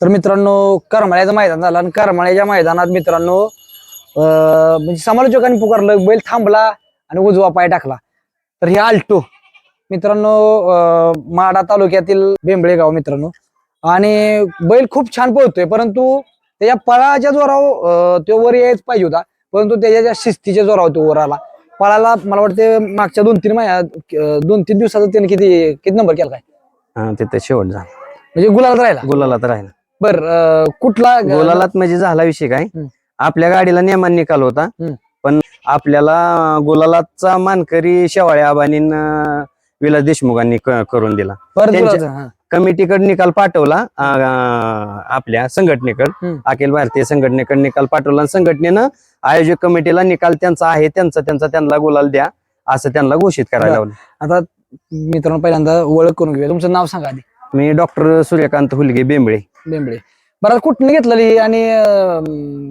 तर मित्रांनो करमाळ्याचं मैदान झालं आणि करमाळ्याच्या मैदानात मित्रांनो म्हणजे समालोचकांनी पुकारलं बैल थांबला आणि उजवा पाय टाकला. तर हे आल्टो. मित्रांनो माडा तालुक्यातील बेंबळे गाव मित्रांनो. आणि बैल खूप छान पळतोय परंतु त्याच्या पळाच्या जोरावर अं, तो वर यायच पाहिजे होता. परंतु त्याच्या ज्या शिस्तीच्या जोरावर तो वर आला. पळाला मला वाटते मागच्या दोन तीन महिन्यात अं, दोन तीन दिवसात त्याने किती किती नंबर केला काय? तिथे शेवट झाला. म्हणजे गुलाबात राहिला. गुलालात राहिला. बर कुठला गुलालात म्हणजे झाला विषय काय. आपल्या गाडीला नियमान निकाल होता. पण आपल्याला गुलालातचा मानकरी शेवाळे आबानी विलास देशमुखांनी करून दिला. कमिटीकडे निकाल पाठवला आपल्या संघटनेकडे. अखिल भारतीय संघटनेकडे निकाल पाठवला संघटनेनं आयोजक कमिटीला निकाल त्यांचा आहे त्यांचा त्यांचा त्यांना गुलाल द्या असं त्यांना घोषित करायला. लावलं आता मित्रांनो पहिल्यांदा ओळख करून घेऊया तुमचं नाव सांगा आधी मी डॉक्टर सूर्यकांत हुलगे बेंबळे. बेंबळे. बरं कुठनं घेतलेली आणि अं,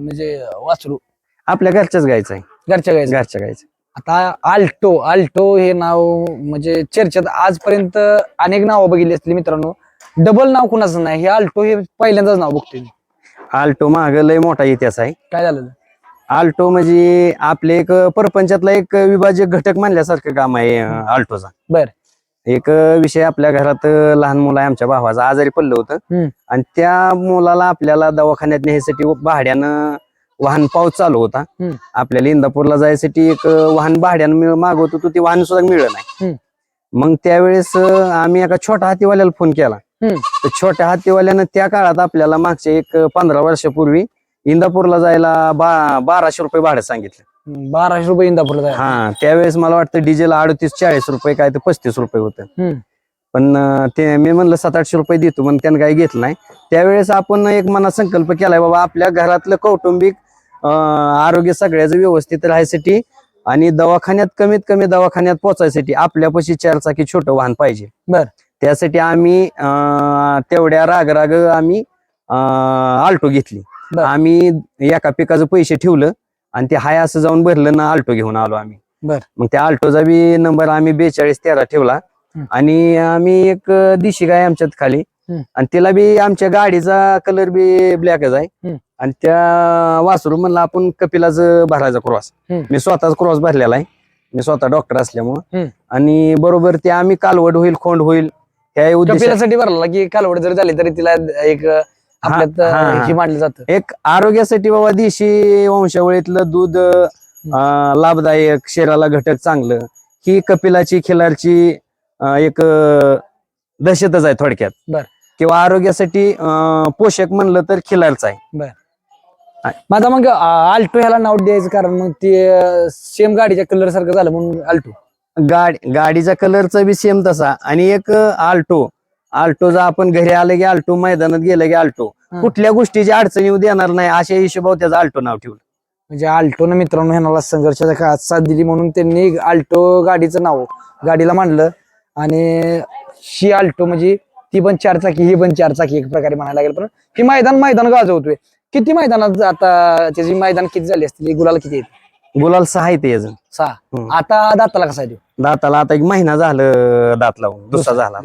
म्हणजे वासरू? आपल्या घरच्याच गायचं आहे. घरच्या गायचं? घरच्या गायचं. आता आल्टो आल्टो हे नाव म्हणजे चर्चेत आजपर्यंत अनेक नावं बघितली असतील मित्रांनो. डबल नाव कुणाचं नाही हे आल्टो हे पहिल्यांदाच नाव बघतोय मी. आल्टो माग लय मोठा इतिहास आहे. काय झालं? आल्टो म्हणजे आपले एक परपंचातला एक विभाजक घटक मानल्यासारखं काम आहे अं, आल्टोचा. बर. एक विषय आपल्या घरात लहान मुलं आहे आमच्या भावाचं आजारी पडलं होतं. आणि त्या मुलाला आपल्याला दवाखान्यात न्यायसाठी भाड्यानं वाहन पाऊस चालू होता. आपल्याला इंदापूरला जायसाठी एक वाहन भाड्यानं मिळ- मागवत होतो ते वाहन सुद्धा मिळलं नाही. मग त्यावेळेस अं, आम्ही एका छोट्या हातीवाल्याला फोन केला हम्म. तर छोट्या हातीवाल्यानं त्या काळात आपल्याला मागच्या एक पंधरा वर्षापूर्वी इंदापूरला जायला बा बाराशे रुपये भाडं सांगितलं बाराशे रुपये इंदापूरला जायला. हा त्यावेळेस मला वाटतं डिझेल अडतीस चाळीस रुपये काय तर पस्तीस रुपये होतं हम्म. पण अं, ते मी म्हणलं सात आठशे रुपये देतो पण त्यानं काही घेतलं नाही त्यावेळेस आपण एक मनात संकल्प केलाय बाबा आपल्या घरातलं कौटुंबिक अं, आरोग्य सगळ्याचं व्यवस्थित राहायसाठी आणि दवाखान्यात कमीत कमी दवाखान्यात पोहोचायसाठी आपल्यापाशी चारचाकी छोटं वाहन पाहिजे बर. त्यासाठी आम्ही अं, तेवढ्या राग राग आम्ही आल्टो घेतली बर. आम्ही एका पिकाचं पैसे ठेवलं आणि ते हाय असं जाऊन भरलं ना आल्टो घेऊन आलो आम्ही बर. मग त्या आल्टोचा बी नंबर आम्ही बेचाळीस तेरा ठेवला. आणि आम्ही एक दिशी गाय आमच्यात खाली. आणि तिला बी आमच्या गाडीचा कलर बी ब्लॅकच आहे. आणि त्या वासरू म्हणलं आपण कपिलाच भरायचा क्रॉस. मी स्वतःच क्रॉस भरलेला आहे मी स्वतः डॉक्टर असल्यामुळं. आणि बरोबर ते आम्ही कालवड होईल खोंड होईल ह्या उद्देश कपिलासाठी भरला की कालवड जरी झाली तरी तिला एक आपल्यात हा, जातं. एक आरोग्यासाठी बाबा देशी वंशावळीतलं दूध अं, लाभदायक शरीराला घटक चांगलं. ही कपिलाची खिलारची अं, एक अं, दहशतच आहे थोडक्यात. बर. किंवा आरोग्यासाठी अं, पोषक म्हणलं तर खिलारच आहे. मग आता मग आल्टो ह्याला नाव द्यायचं कारण मग ते सेम गाडीच्या कलर सारखं झालं म्हणून आल्टो. गाडी गाडीचा कलरचा बी सेम तसा. आणि एक आल्टो. आल्टोचा आपण घरी आलं की आल्टो मैदानात गेलं की आल्टो. कुठल्या गोष्टीची अडचणी येऊ देणार नाही अशा हिशोबावर त्याचं आल्टो नाव ठेवलं. म्हणजे आल्टोनं मित्रांनो ह्याला संघर्षाच्या काळात साथ दिली म्हणून त्यांनी आल्टो गाडीचं नाव गाडीला मांडलं. आणि ही आल्टो म्हणजे ती पण चार चाकी ही पण चार चाकी एक प्रकारे म्हणायला लागेल पण ही मैदान मैदान गाजवतोय. किती मैदानात आता त्याची मैदान किती झाली असतील? गुलाला किती गुलाल सहा आहे ते अजून. सहा. हम्म. आता दाताला कसा आहे दाताला आता एक महिना झालं दात लावून. दुसरा. झाला.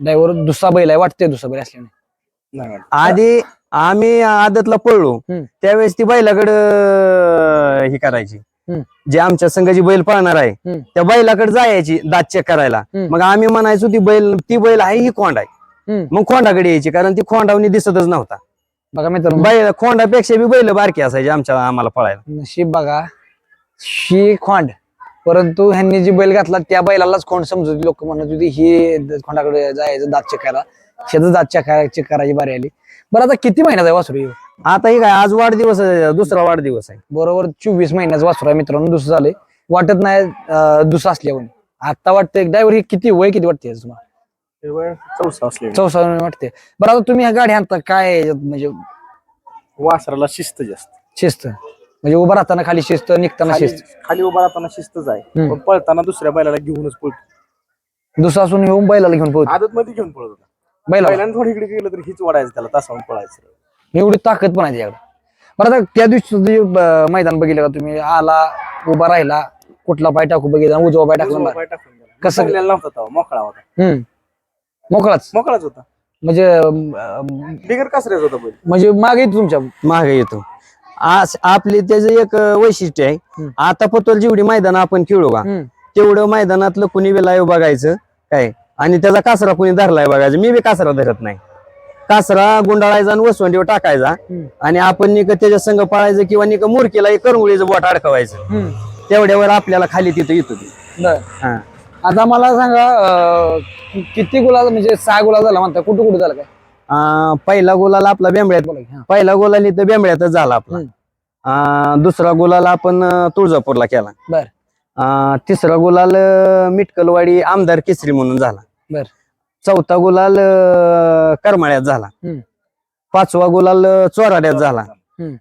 ड्रायव्हर दुसरा बैल आहे वाटतंय दुसरा बैल असल्याने. आधी आम्ही आदतला पळलो. हम्म. त्यावेळेस ती बैलाकडं ही करायची. हम्म. जे आमच्या संघाची बैल पळणार आहे हम्म. त्या बैलाकडे जायची दात चेक करायला. हम्म. मग आम्ही म्हणायचो ती बैल ती बैल आहे ही खोंड आहे. हम्म. मग खोंडाकडे यायची कारण ती खोंडावणी दिसतच नव्हता. बघा मित्रांनो. बैल खोंडापेक्षा बी बैल बारकी असायची आमच्या आम्हाला पळायला. नशीब बघा. शी खोंड परंतु ह्यांनी जी बैल घातला त्या बैलालाच खोंड समजत होती लोक म्हणत होती ही खोंडाकडे जायचं दात चेकायला? शेतात दात चेका चेक करायची बारी आली. बरं आता किती महिन्याचा आहे वासरू? आता ही काय आज वाढदिवस आहे, दुसरा वाढदिवस आहे. बरोबर चोवीस महिन्याचा वासरू आहे मित्रांनो दुसरं झालंय. वाटत नाही अं, दुसरं असल्यावर आता वाटतं ड्रायव्हर ही किती वय किती वाटते तुम्हाला? चौसा असले. चौसा वाटते बरं आता तुम्ही ह्या गाडी आणता काय याच्यात म्हणजे वासराला शिस्त जास्त. शिस्त? म्हणजे उभं राहताना खाली शिस्त निघताना खाली शिस्त. खाली उभा राहताना शिस्तच आहे. हम्म. पण पळताना दुसऱ्या बैलाला घेऊनच पळतो. दुसरा असून येऊन बैलाला घेऊन पोहतो आदत मध्ये घेऊन पळत. होता बैलाला. बैलाने थोडी इकडे गेलं तर हीच वाढायचं त्याला तासावून पळायचं. एवढी ताकद पण आहे त्याच्याकडे. बरं आता त्या दिवशी जे, मैदान बघितलं का तुम्ही? आला उभा राहिला कुठला पाय टाकू बघितला उजवा पाय टाकला. उजवा. पाय टाकून गेला. कसं- चाललेला नव्हता तेव्हा मोकळा होता. हम्म. मोकळाच? मोकळाच होता. म्हणजे अं, बिगर कासऱ्याचा होता बैल. म्हणजे मागे येतो तुमच्या? मागे येतो. आज आपले त्याचं एक वैशिष्ट्य आहे. आता पतोल जेवढी मैदान आपण खेळू का. तेवढं मैदानातलं कुणी वेळा बघायचं काय आणि त्याचा कासरा कुणी धरलाय बघायचं मी बी कासरा धरत नाही कासरा गुंडाळायचा आणि वसवंडीवर टाकायचा. आणि आपण निक त्याच्या संघ पाळायचं किंवा निक मुरकीला करंगुळीचं बोट अडकवायचं. तेवढ्यावर आपल्याला खाली तिथं येतो हा. आता मला सांगा किती गुलाल म्हणजे सहा गुलाल झाला म्हणता कुठं कुठं झालं काय अं, पहिला गोलाला आपला बेंबळ्यात हा. पहिला गोलाल इथं बेंबळ्यातच झाला आपला. अं, दुसरा गोलाल आपण अं, तुळजापूरला केला बर. अं, तिसरा गुलाल अं, मिटकलवाडी आमदार केसरी म्हणून झाला बर. चौथा गुलाल अं, करमाळ्यात झाला हम्म. पाचवा गुलाल अं, चोराड्यात झाला हम्म.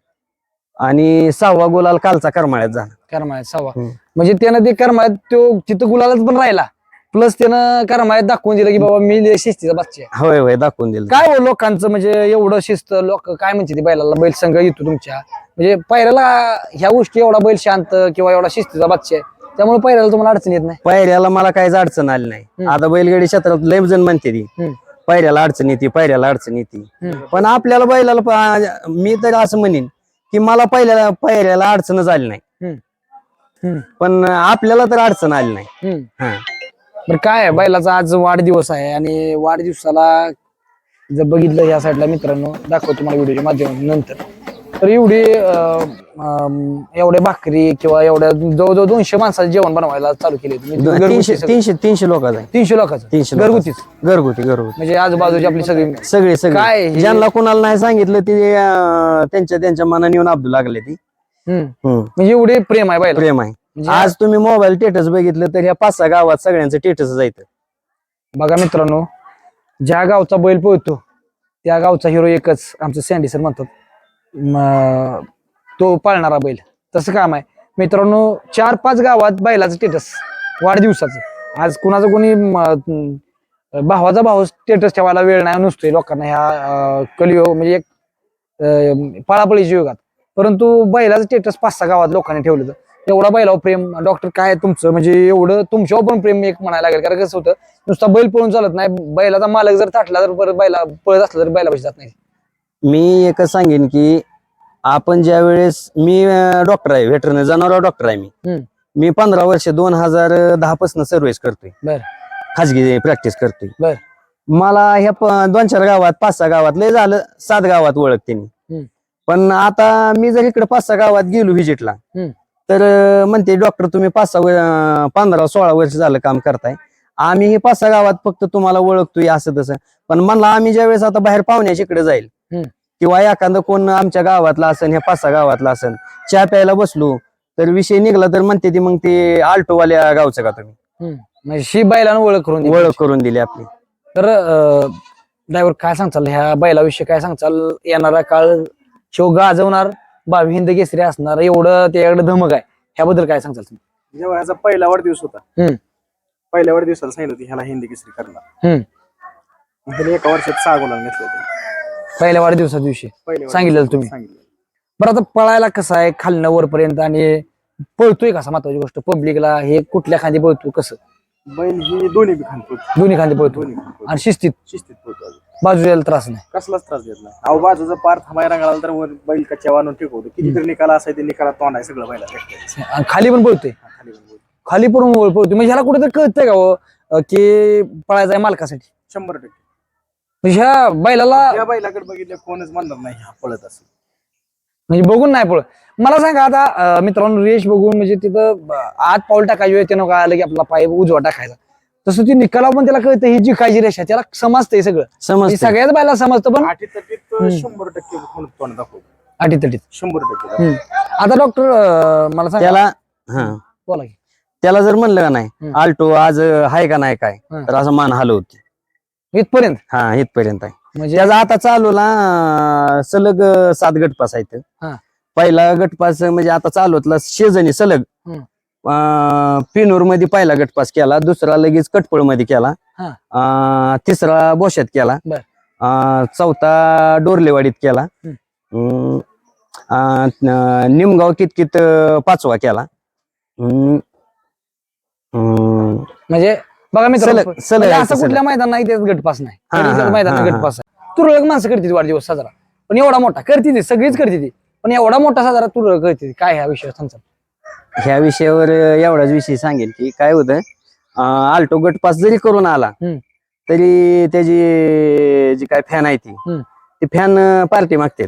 आणि सहावा गुलाल कालचा करमाळ्यात झाला करमाळ्यात सव्वा हम्म. म्हणजे त्यानं ते करमाळ्यात तो तिथं गुलालच पण राहिला प्लस त्यानं करमाळ्यात दाखवून दिलं की बाबा मी लय शिस्तीचा बच्चा आहे. होय होय दाखवून दिलं काय हो लोकांचं म्हणजे एवढं शिस्त लोक काय म्हणते ते बैलाला बैल संघ येतो तुमच्या म्हणजे पायऱ्याला ह्या गोष्टी एवढा बैल शांत किंवा एवढा शिस्तीचा बच्चा आहे त्यामुळे पायऱ्याला तुम्हाला अडचण येत नाही पायऱ्याला मला काहीच अडचण आली नाही. आता बैलगाडी क्षेत्रात लय जण म्हणते ती हम्म. पायऱ्याला अडचण येते पायऱ्याला अडचण येते हम्म. पण आपल्याला बैलाला पा- मी तर असं म्हणेन की मला पहिल्याला पायऱ्याला अडचणच आली नाही हम्म. पण आपल्याला तर अडचण आली नाही हम्म. हा. बरं काय आहे, बैलाचा आज वाढदिवस आहे आणि वाढदिवसाला जर बघितलं या साईडला मित्रांनो दाखवतो तुम्हाला व्हिडिओच्या माध्यमातून नंतर तर एवढी अं, अं, एवढ्या भाकरी किंवा एवढ्या जवळजवळ दोनशे माणसाचं जेवण बनवायला चालू केले तुम्ही दो- घरगुती तीनशे सगळं. तीनशे तीनशे लोकांचा आहे. तीनशे लोकांचं तीनशे घरगुतीच. घरगुती घरगुती म्हणजे आजूबाजूची आपली सगळी सगळे काय सगळे हे? ज्यांना कोणाला नाही सांगितलं ते अं, त्यांच्या त्यांच्या मनाने येऊन अब्दू लागले ती हम्म. हम्म. म्हणजे एवढे प्रेम आहे बैला प्रेम आहे म्हणजे आज तुम्ही मोबाईल टेटस बघितलं तर ह्या पाच सहा गावात सगळ्यांचं टेटस जायचं बघा मित्रांनो ज्या गावचा बैल पोहतो त्या गावचा हिरो एकच आमचं सँडी सर म्हणतात. म, तो पाळणारा बैल. तसं काम आहे. मित्रांनो चार पाच गावात बैलाचं स्टेटस वाढदिवसाचं. आज कुणाचं कोणी म, अं, भावाचा भाऊ स्टेटस ठेवायला वेळ नाही नसतोय लोकांना ह्या अं, कलियुग म्हणजे एक अं, पळापळीच्या युगात. परंतु बैलाचं स्टेटस पाच सहा गावात लोकांनी ठेवलं होतं एवढा बैलावर प्रेम डॉक्टर काय तुमचं म्हणजे एवढं तुमच्यावर पण प्रेम एक म्हणायला लागेल कारण कसं होतं नुसता बैल पळून चालत नाही बैलाचा मालक जर ताटला तर परत बैला पळत असला तर बैला जात नाही मी एकच सांगेन की आपण ज्या वेळेस मी डॉक्टर आहे व्हेटरनरी जनावर डॉक्टर आहे मी. मी पंधरा वर्ष दोन हजार दहा पासून सर्व्हिस करतोय. खाजगी प्रॅक्टिस करतोय. मला ह्या दोन चार गावात पाच सहा गावात लय झालं सात गावात ओळख त्यांनी हम्म. पण आता मी जर इकडे पाच सहा गावात गेलो व्हिजिटला. तर म्हणते डॉक्टर तुम्ही पाच सहा पंधरा सोळा वर्ष झालं काम करताय. आम्ही हे पाच सहा गावात फक्त तुम्हाला ओळखतोय असं तसं. पण म्हणलं आम्ही ज्या वेळेस आता बाहेर पाहुण्याच्या इकडे जाईल. किंवा एखादं कोण आमच्या गावातला असन ह्या पाच सहा गावातला असन चहा प्यायला बसलो तर विषय निघला तर म्हणते ती मग ते आल्टोवाल्या गावचं का तुम्ही? म्हणजे शी बैलानं ओळख करून. ओळख करून दिली आपली. तर ड्रायव्हर काय सांगचाल? ह्या बैलाविषयी काय सांगचाल? येणारा काळ शिव गाजवणार भावी हिंद केसरी असणार एवढं त्याच्याकडे धमक आहे. ह्याबद्दल काय सांगचाल तुम्ही? जेव्हा ह्याचा पहिला वाढदिवस होता हम्म. पहिल्या वाढदिवसाला सांगितलं होतं ह्याला हिंदी केसरी करणार. हम्म. मग त्याने एका वर्षात सहा गुलाल घेतले होते. पहिल्या वाढदिवसा दिवशी. पहिल्या वाढदिवसाला तुम्ही? सांगितलं. बरं आता पळायला कसं आहे? खालनं वरपर्यंत आणि पळतोय कसा महत्वाची गोष्ट? पब्लिकला हे कुठल्या खांदी पळतो कसं? बैल ही दोन्ही बी पोहोचतो दोन्ही खांदी पळतो. दोन्ही. आणि शिस्तीत? शिस्तीत पोहोचतो अजून. बाजू यायला त्रास नाही. कसलाच त्रास देत नाही. अहो बाजूचा पार थांबाय रंगाला तर वर बैल कच्च्या ठेवतो कितीतरी निकाला असाय ते निकाला तोंड आहे सगळं बैला आणि खाली पण पळतोय. खाली पण बोल. खाली पण म्हणजे ह्याला कुठेतरी कळतंय का हो, अं, की पळायचं आहे मालकासाठी? शंभर टक्के. म्हणजे ह्या बैलाला या बैलाकडे बघितलं कोणच म्हणणार नाही हा पळत असं म्हणजे बघून नाही पळ मला सांगा आता अं, मित्रांनो रेष बघून म्हणजे तिथं आत पाऊल टाकायची त्यानं काय आलं की आपला पाय उजवा टाकायचा. तसं ती निकाला पण त्याला कळतं ही जी काळजी रेषा त्याला समजतंय सगळं समज सगळ्याच बायला समजतं पण. शंभर टक्के कोण तोंड दाखवतो अटी तटीत शंभर टक्के. हम्म. आता डॉक्टर मला सांगा त्याला हा बोला की त्याला जर म्हणलं का नाही हम्म. आल्टो आज आहे का नाही काय हम्म. तर असं मान हलवते इथपर्यंत हा इथपर्यंत आहे म्हणजे त्याचा आता चालूला अं, सलग अं, सात गटपास आहेत हा. पहिला गटपास म्हणजे आता चालवतला शेजणी सलग हम्म. पिनूरमध्ये पहिला गटपास केला दुसरा लगेच कटपळमध्ये केला हा. अं, तिसरा बोशात केला बर. अं, चौथा डोरलेवाडीत केला हम्म. अं, अं, न- निमगाव कितकित अं, पाचवा केला अं, अं, म्हणजे बघा मित्रांनो सलग- सलग म्हणजे आहे असं ते कुठल्या मैदान नाही त्यात गटपास नाही हा, हा, हा, हा. गटपास आहे तुरळक माणसं करते वाढदिवस साजरा पण एवढा मोठा करते ती सगळीच करते ती पण एवढा मोठा साजरा तुरळक करते ती. काय ह्या विषय सांगतात ह्या विषयावर एवढाच विषय सांगेल की काय होतं आल्टो गट पास जरी करून आला. तरी त्याची जी काय फॅन आहे ती. ती फॅन पार्टी मागते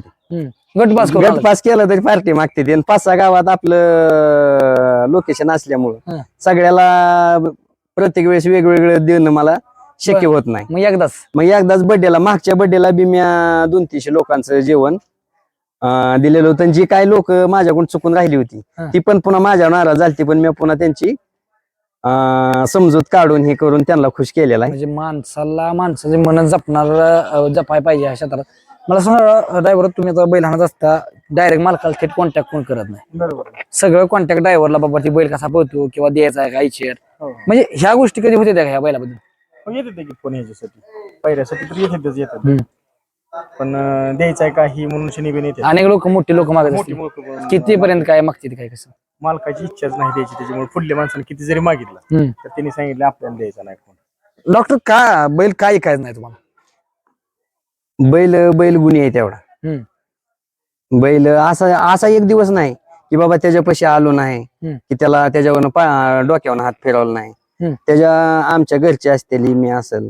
गटपास गट करून पास केलं तरी पार्टी मागते आणि पाच सहा गावात आपलं लोकेशन असल्यामुळं. सगळ्याला प्रत्येक वेळेस वेगवेगळं देणं मला शक्य होत नाही. मग एकदाच. मग एकदाच बर्थडेला मागच्या बर्थडेला बी मी दोन तीनशे लोकांचं जेवण अं, दिलेलं होतं. आणि जी काही लोक माझ्याकडून चुकून राहिली होती हा. ती पण पुन्हा माझ्यावर नाराज झाली पण मी पुन्हा त्यांची अं, समजूत काढून हे करून त्यांना खुश केलेला आहे. म्हणजे माणसाला माणसाचे मन जपणार जपाय पाहिजे ह्या क्षेत्रात मला सांगा ड्रायव्हर तुम्ही आता बैल हाणत असता डायरेक्ट मालकाला थेट कॉन्टॅक्ट कोण करत नाही? बरोबर. सगळं कॉन्टॅक्ट ड्रायव्हरला बाबा ती बैल कसा पळतो किंवा द्यायचा आहे काय चेअर हो. म्हणजे ह्या गोष्टी कधी होते त्या ह्या बैलाबद्दल? मग येते ते की फोन ह्याच्यासाठी. पहिल्यासाठी तर येतातच येतात. हम्म. पण अं, द्यायचं आहे काही म्हणून शनी बिन येते अनेक लोक मोठी लोक मागत मोठी असतील मोठी किती पर्यंत काय मागते काय कसं मालकाची इच्छाच नाही द्यायची त्याच्यामुळे पुढल्या माणसाने किती जरी मागितलं हम्म. तर त्यांनी सांगितलं आपल्याला द्यायचा नाही फोन डॉक्टर का बैल काय ऐकायचं नाही तुम्हाला बैल बैल गुन्हे आहे तेवढा हम्म. बैल असा असा एक दिवस नाही की बाबा त्याच्यापाशी आलो नाही हम्म. की त्याला त्याच्यावर डोक्यावर हात फिरवला नाही हम्म. त्याच्या आमच्या घरचे असतील मी असेल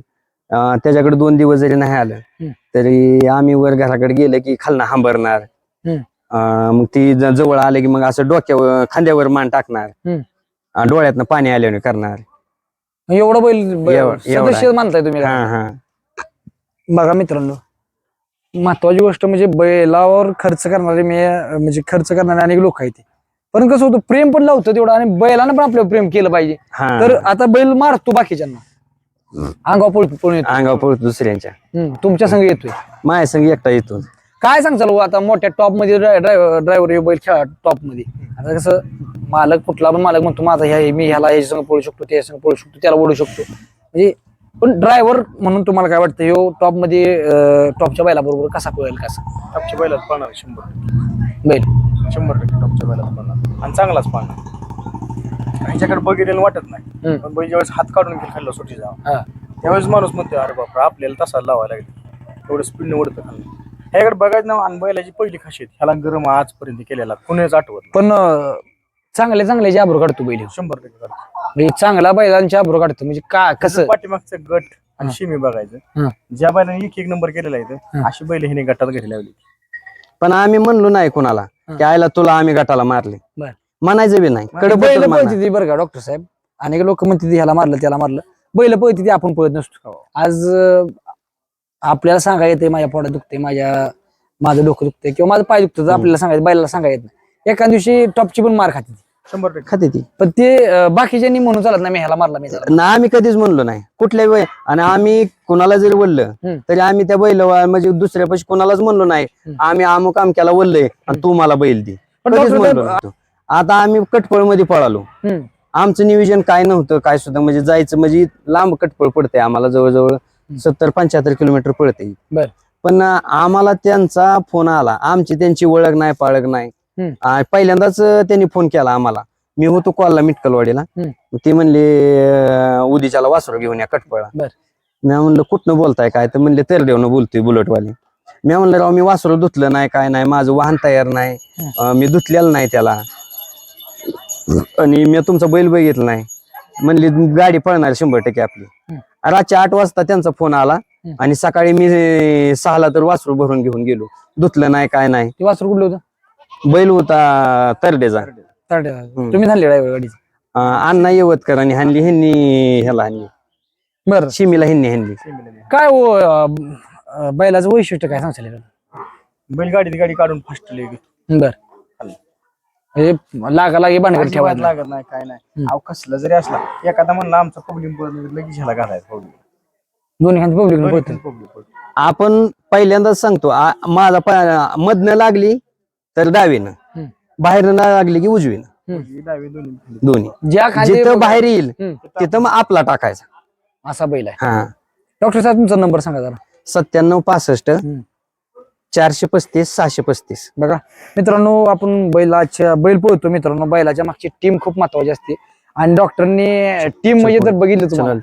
त्याच्याकडे दोन दिवस जरी नाही आलं. तरी आम्ही वर घराकडे गेलं की खालना हांबरणार. मग ती जवळ आले की मग असं डोक्यावर खांद्यावर मान टाकणार. डोळ्यातनं पाणी आल्याने करणार. एवढं बैल सदस्य मानताय तुम्ही हा हा. बघा मित्रांनो महत्वाची गोष्ट म्हणजे बैलावर खर्च करणारे मी म्हणजे खर्च करणारे अनेक लोक आहेत. पण कसं होतं प्रेम पण लावतं तेवढं आणि बैलानं पण आपल्यावर प्रेम केलं पाहिजे. तर आता बैल मारतो बाकीच्यांना. अंगावर पळतो पळून येतो अंगावर पळतो दुसऱ्यांच्या. हम्म, तुमच्या संग येतोय. माझ्या संग एकटा येतो. काय सांगचाल हो आता मोठ्या टॉपमध्ये ड्रायव्हर ड्रायव्हर बैल खेळा टॉपमध्ये. आता कसं मालक कुठला पण मालक म्हणतो माझा ह्या मी ह्याला ह्याच्या संग पळू शकतो त्या संग पळू शकतो त्याला ओढू शकतो. म्हणजे पण ड्रायव्हर म्हणून तुम्हाला काय वाटतं? ह्यो टॉपमध्ये टॉपच्या बैला बरोबर कसा पळेल कसा? टॉपच्या बैलात पाहणार शंभर. बैल. शंभर टक्के टॉपच्या बैलात पाहणार आणि चांगलाच पाहणार ह्याच्याकडे बघितलेलं वाटत नाही. पण बैल ज्यावेळेस हात काढून घेईल खाल्ला सुटी जावा त्यावेळेस माणूस म्हणतो अरे बापरा आपल्याला तसा लावायला लागले एवढं स्पीडने ओढतं खाल्लं ह्याकडे बघायचं ना आणि बैलाची पहिली खासियत ह्याला गरम आजपर्यंत केलेला कुणीच आठवत नाही. पण अं, चांगले चांगले जे आब्रो काढतो बैल ह्यो. शंभर टक्के करतो. म्हणजे चांगला बैलांचे आब्रो काढतो म्हणजे का कसं पाठीमागचं गट आणि. शिमी बघायचं हा. ज्या बैलाने एक एक नंबर केलेला आहे. अशी बैल हिने गटात घरी लावली पण आम्ही म्हणलो नाही कोणाला की आयला तुला आम्ही गटाला मारले बर. म्हणायचं बी नाही. कडे बैल पळते ती बरं का डॉक्टर साहेब? अनेक लोक म्हणते ती ह्याला मारलं त्याला मारलं. बैल पळते ती आपण पळत नसतो. हो. आज आपल्याला सांगा येते माझ्या पोटात दुखते माझ्या माझं डोकं दुखते किंवा माझं पाय दुखतं आपल्याला सांगायचं बैलाला सांगा येत नाही. एका दिवशी टॉपची पण मार खाते ती. शंभर टक्के. खाते ती. पण ते बाकीच्यांनी म्हणून चालत नाही मी ह्याला मारला मी ना आम्ही कधीच म्हणलो नाही. कुठल्या वेळ आणि आम्ही कुणाला जरी बोललं. तरी आम्ही त्या बैल म्हणजे दुसऱ्या पैसे कुणालाच म्हणलो नाही. आम्ही अमुक अमक्याला बोललोय आणि तू मला बैल दे. पण कधीच म्हणलो. आता आम्ही कटपळमध्ये पळालो. आमचं नियोजन काय नव्हतं काय सुद्धा म्हणजे जायचं म्हणजे लांब कटपळ पडते आम्हाला जवळजवळ सत्तर पंच्याहत्तर किलोमीटर पडते बर. पण आम्हाला त्यांचा फोन आला. आमची त्यांची ओळख नाही पाळख नाही. पहिल्यांदाच त्यांनी फोन केला आम्हाला. मी होतो कॉलला मिटकलवाडीला. ते म्हणले अं, उद्याच्याला वासरू घेऊन या कटपळा. मी म्हणलं कुठनं बोलताय काय? तर म्हणले तरडेवनं बोलतोय बुलेटवाले. मी म्हणलं राव मी वासरू धुतलं नाही काय नाही माझं वाहन तयार नाही. मी धुतलेलं नाही त्याला. आणि मी तुमचा बैल बघितला नाही. म्हणली गाडी पळणार शंभर टक्के आपली. रातच्या आठ वाजता त्यांचा फोन आला. आणि सकाळी मी सहाला तर वासरू भरून घेऊन गेलो. धुतलं नाही काय नाही. ते वासरू कुठलं होतं? बैल होता तरडेचा. तुम्ही झाले ड्रायव्हर गाडीचं? अण्णा येवतकर आणि हानली ह्यांनी ह्याला हानली बरं. शिमीला ह्यांनी हानली काय हो अं, बैलाचं वैशिष्ट्य काय सांगशाल याला? बैलगाडी ती गाडी काढून फास्ट लगे बर. म्हणजे लागा लागे अजिबात ठेवायला. लागत नाही काय नाही. अहो कसलं जरी असला एखादा म्हणला आमचा पब्लिक लगेच ह्याला घालायचा पब्लिक दोन्ही खांदी पब्लिक आपण पहिल्यांदाच सांगतो आ- माझा मधनं लागली तर डावीनं. हम्म. बाहेर लागली की उजवीनं. डावी दोन्ही. दोन्ही. ज्या खांदी जिथं बाहेर येईल हम्म. तिथं मग आपला टाकायचा. असा बैल आहे. हा. डॉक्टर साहेब तुमचा नंबर सांगा जरा. सत्त्याण्णव पासष्ट हम्म. चारशे पस्तीस सहाशे पस्तीस. बघा मित्रांनो आपण बैलाच्या बैल पळतो मित्रांनो बैलाच्या मागची टीम खूप महत्वाची असते. आणि डॉक्टरनी टीम म्हणजे जर बघितलं तुम्हाला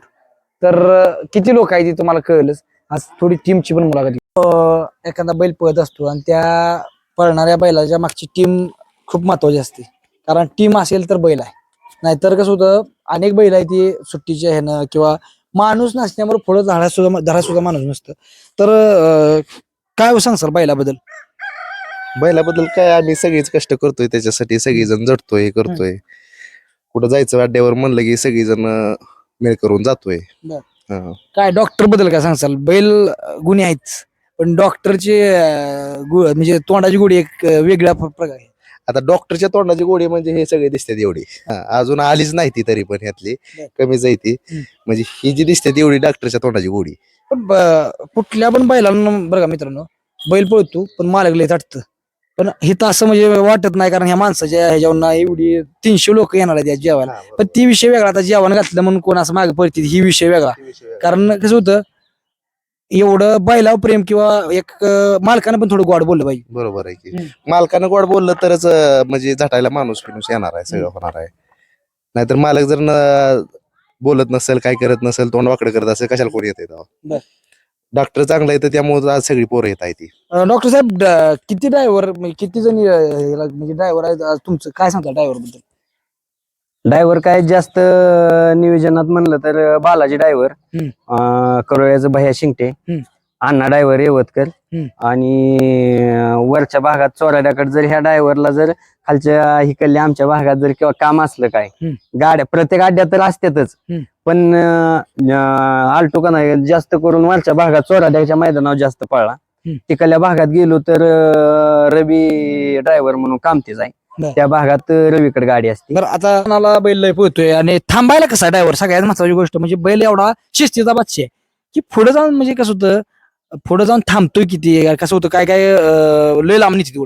तर किती लोक आहेत ते तुम्हाला कळलंच. आज थोडी टीमची पण मुलाखत एखादा बैल पळत असतो आणि त्या पळणाऱ्या बैलाच्या मागची टीम खूप महत्वाची असते. कारण टीम असेल तर बैल आहे. नाहीतर कसं होतं अनेक बैल आहे ती सुट्टीच्या ह्यानं किंवा माणूस नसल्यामुळे पुढे झाडा सुद्धा धडा सुद्धा माणूस नसतं. तर काय सांगसाल बैलाबद्दल? बैलाबद्दल काय आम्ही सगळीच कष्ट करतोय त्याच्यासाठी सगळीजण जडतोय हे करतोय. कुठं जायचं अड्ड्यावर म्हणलं की सगळीजण अं, मेळ करून जातोय. बर. हा. काय डॉक्टरबद्दल काय सांगसाल बैल अं, गुन्हे आहेच पण डॉक्टरचे अं, गु- म्हणजे तोंडाची गोडी एक अं, वेगळ्या प्र- प्रकार आहे. आता डॉक्टरच्या तोंडाची गोडी म्हणजे हे सगळे दिसतात एवढी. हा, अजून आलीच नाही ती तरी पण ह्यातली. बर. कमी जायती हम्म. म्हणजे ही जी दिसते तेवढी डॉक्टरच्या तोंडाची गोडी. पण ब- कुठल्या पण बैलांना बरं का मित्रांनो बैल पळतो पण मालक लय ताटतं पण हिथं असं म्हणजे वाटत नाही कारण ह्या माणसाच्या ह्याच्यावर ना एवढी तीनशे लोक येणार आहेत या जेवायला. पण ती विषय वेगळा आता जेवण घातलं म्हणून कोण असं मागे पडतील ही विषय वेगळा. कारण कसं होतं एवढं बैलावर प्रेम किंवा एक अं, मालकानं पण थोडं गोड बोललं पाहिजे. बरोबर आहे की. मालकानं गोड बोललं तरच अं, म्हणजे झटायला माणूस पिणूस येणार आहे सगळं होणार आहे. नाहीतर मालक जर न- बोलत नसेल काय करत नसेल तोंड वाकडं करत असेल कशाला कोण येत बर. डॉक्टर चांगला येतं त्यामुळे आज सगळी पोरं येत आहे ती डॉक्टर साहेब ड- किती ड्रायव्हर किती जणी अं, ह्याला म्हणजे ड्रायव्हर आहेत आज तुमचं काय सांगता ड्रायव्हरबद्दल ड्रायव्हर काय जास्त नियोजनात म्हणलं तर बालाजी ड्रायव्हर हम्म. करोळ्याचं भैया शिंगटे हम्म. अण्णा ड्रायव्हर रेवतकर हम्म. आणि वरच्या भागात चोराड्याकडे जर ह्या ड्रायव्हरला जर खालच्या हिकडल्या आमच्या भागात जर किंवा काम असलं काय. गाड्या प्रत्येक अड्ड्यात तर असतातच. पण आलटो का नाही जास्त करून वरच्या भागात चोराड्याच्या मैदानावर जास्त पळला. तिकडल्या भागात गेलो तर रवी ड्रायव्हर म्हणून कामतेच. आहे त्या भागात रवीकडे गाडी असते बरं आता मला बैल लय पळतोय आणि थांबायला कसा ड्रायव्हर सगळ्यात महत्वाची गोष्ट म्हणजे बैल एवढा शिस्तीचा बादशा आहे की पुढे जाऊन म्हणजे कसं होतं पुढे जाऊन थांबतोय किती? कसं होतं? काय काय अं, लय लांब तिथे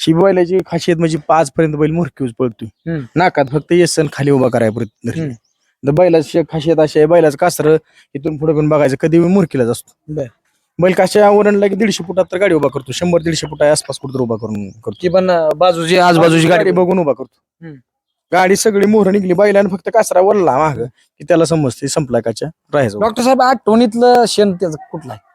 ही बैलाची खासियत म्हणजे पाच पर्यंत बैल मुरकीच पळतोय. हम्म. नाकात फक्त येसन खाली उभा कराय हम्म. बैलाची खासियत अशी आहे बैलाचं कासर इथून पुढे पण बघायचं कधी मुरकीलाच असतो. बर. बैल कशा ओरडला की दीडशे फुटात तर गाडी उभा करतो शंभर दीडशे फुटा आसपास कुठं उभा करून करतो. की पण अं, बाजूची आजूबाजूची गाडी बघून उभा करतो. हम्म. गाडी सगळी मोहर निघली बैलाने फक्त कासरा वरला माग की त्याला समजते संपला काच्या राहायचं. डॉक्टर साहेब आठवणीतलं शेण त्याचं कुठलं आहे?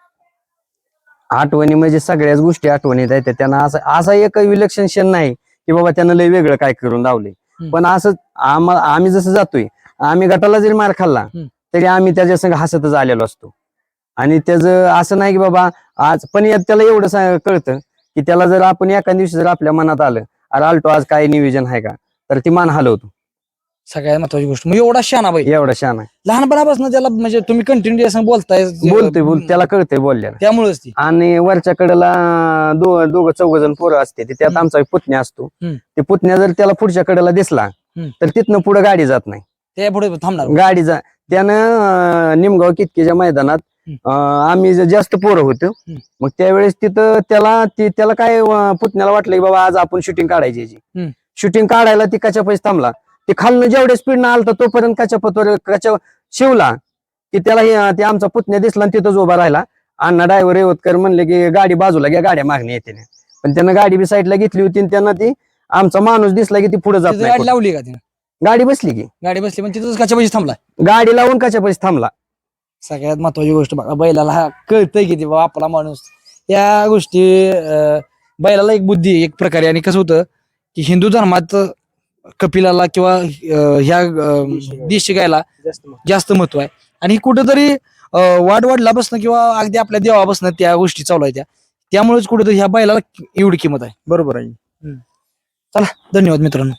आठवणी म्हणजे सगळ्याच गोष्टी आठवणीत आहेत. त्यांना असं असा एक विलक्षण क्षण नाही की बाबा त्यांना लय वेगळं काय करून लावले. पण असं आम्हा आम्ही जसं जातोय आम्ही गटाला जरी मार खाल्ला. तरी आम्ही त्याच्या संग हसतच आलेलो असतो. आणि त्याचं असं नाही की बाबा आज पण त्याला एवढं कळतं की त्याला जर आपण एका दिवशी जर आपल्या मनात आलं अरे आलटो आज काय नियोजन आहे का? तर ती मान हलवतो. सगळ्यात महत्वाची गोष्ट. म्हणजे एवढा शाना बैल एवढा शान आहे लहानपणापासून त्याला म्हणजे तुम्ही कंटिन्यू असं बोलताय. बोलतोय बोल त्याला कळतंय बोलल्याला त्यामुळेच ती. आणि वरच्या कडेला दो दोघं चौघ जण पोरं असते. ते त्यात हम्म. आमचा एक पुतण्या असतो. हम्म. ते पुतण्या जर त्याला पुढच्या कडेला दिसला हम्म. तर तिथनं पुढे गाडी जात नाही. त्या पुढे थांबणार. गाडी जा त्यानं अं, निमगाव कितकेच्या मैदानात हम्म. अं, आम्ही जे जास्त पोरं होतो हम्म. मग त्यावेळेस तिथं त्याला ती त्याला काय अं, पुतण्याला वाटलं की बाबा आज आपण शूटिंग काढायची हम्म. शूटिंग काढायला ती कच्या पैसे थांबला? ते खालनं जेवढ्या स्पीडनं आलता तोपर्यंत कच्या पतवर कच्या शिवला की त्याला हे- ते आमचा पुतण्या दिसला आणि तिथंच उभा राहिला. अण्णा ड्रायव्हर रेवतकर म्हणले की गाडी बाजूला घ्या गाड्या मागणी येते. पण त्यानं गाडी बी साईडला घेतली होती आणि त्यांना ती आमचा माणूस दिसला की ती पुढे जात तिथं नाही गाडी कुठं. लावली का तिने? गाडी बसली की. गाडी बसली पण तिथंच काच्या पैसे थांबला? गाडी लावून कच्या पैसे थांबला? सगळ्यात महत्वाची गोष्ट बघा बैलाला हा कळतंय किती बाबा आपला माणूस. या गोष्टी अं, बैलाला एक बुद्धी आहे एक प्रकारे. आणि कसं होतं की हिंदू धर्मात कपिलाला किंवा अं, ह्या अं, देशी गायला जास्त जास्त महत्त्व आहे. आणि कुठेतरी वाढ वाढल्यापासून किंवा अगदी आपल्या देवापासून त्या गोष्टी चालू आहेत त्या. त्यामुळेच कुठेतरी ह्या बैलाला एवढी किंमत आहे. बरोबर आहे. धन्यवाद मित्रांनो.